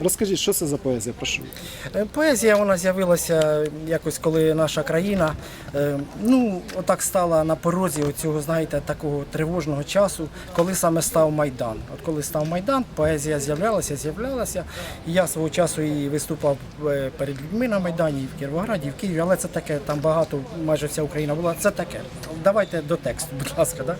Розкажіть, що це за поезія? Прошу. Е, Поезія вона з'явилася якось, коли наша країна е, ну, отак стала на порозі цього, знаєте, такого тривожного часу, коли саме став Майдан. От коли став Майдан, поезія з'являлася, з'являлася. Я свого часу і виступав е, перед людьми на Майдані, і в Кіровограді, і в Києві, але це таке, там багато, майже вся Україна була. Це таке. Давайте до тексту, будь ласка. Да?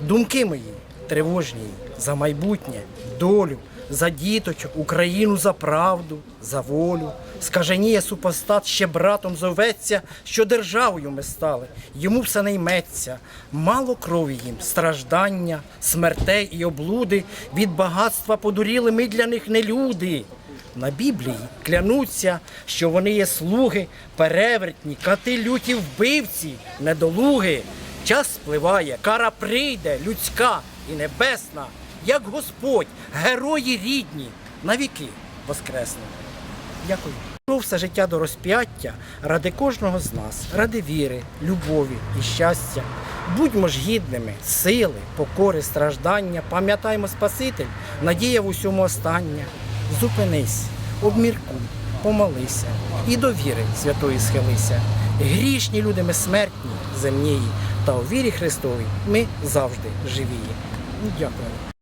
Думки мої тривожні за майбутнє, долю за діточок, Україну за правду, за волю. Скаженіє супостат ще братом зоветься, що державою ми стали. Йому все не йметься. Мало крові їм, страждання, смертей і облуди. Від багатства подуріли ми для них не люди. На Біблії клянуться, що вони є слуги, перевертні, кати люті вбивці, недолуги. Час спливає, кара прийде, людська і небесна, як Господь, герої рідні, навіки воскресне. Дякую. Йшов все життя до розп'яття ради кожного з нас, ради віри, любові і щастя. Будьмо ж гідними, сили, покори, страждання, пам'ятаймо Спаситель, надія в усьому остання. Зупинись, обміркуй, помолися і до віри святої схилися. Грішні люди ми смертні, земнії, та у вірі Христовій ми завжди живі. Дякую.